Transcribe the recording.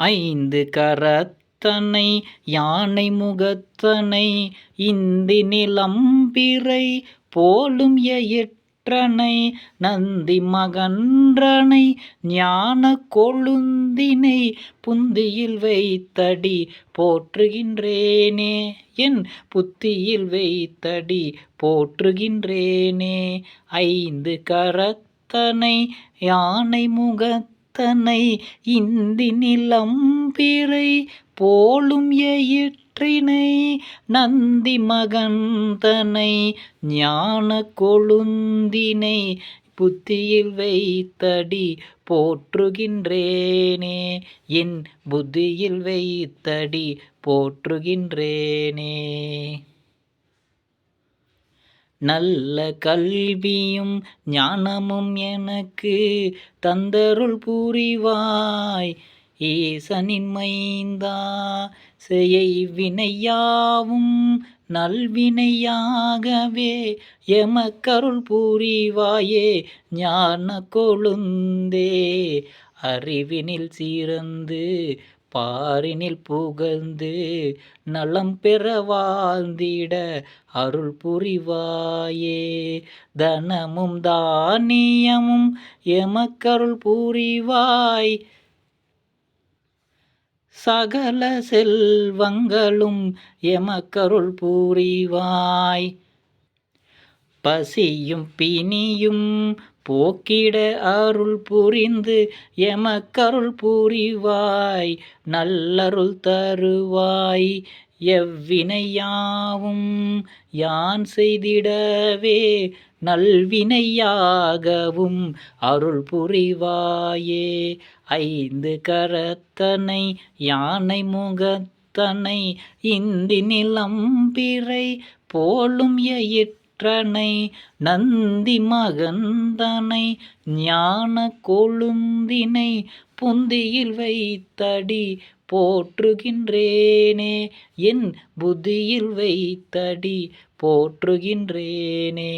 ஐந்து கரத்தனை யானை முகத்தனை இந்தி நிலம்பிறை போலும் எயிற்றனை நந்தி மகன்றனை ஞான கொழுந்தினை புந்தியில் வைத்தடி போற்றுகின்றேனே என் புத்தியில் வைத்தடி போற்றுகின்றேனே ஐந்து கரத்தனை யானை முகத்தனை இந்தி நிலம்பிறை போலும் எயிற்றினை நந்தி மகந்தனை ஞான கொழுந்தினை புத்தியில் வைத்தடி போற்றுகின்றேனே. என் புத்தியில் வைத்தடி போற்றுகின்றேனே. நல்ல கல்வியும் ஞானமும் எனக்கு தந்தருள் புரிவாய். ஈசனின் மைந்தா செய்யை வினையாவும் நல்வினையாகவே எமக்கருள் புரிவாயே ஞான கொழுந்தே அறிவினில் சிறந்து பாரினில் புகழ்ந்து நலம் பெற வாழ்ந்திட அருள் புரிவாயே. தனமும் தானியமும் எமக்கருள் புரிவாய். சகல செல்வங்களும் எமக்கருள் புரிவாய். பசியும் பிணியும் போக்கிட அருள் புரிந்து எமக்கருள் புரிவாய் நல்லருள் தருவாய். எவ்வினையாவும் யான் செய்திடவே நல்வினையாகவும் அருள் புரிவாயே. ஐந்து கரத்தனை யானை முகத்தனை இந்தி நிலம்பிறை போலும் எயிற்றனை நந்தி மகந்தனை ஞான கொழுந்தினை புந்தியில் வைத்தடி போற்றுகின்றேனே. என் புத்தியில் வைத்தடி போற்றுகின்றேனே.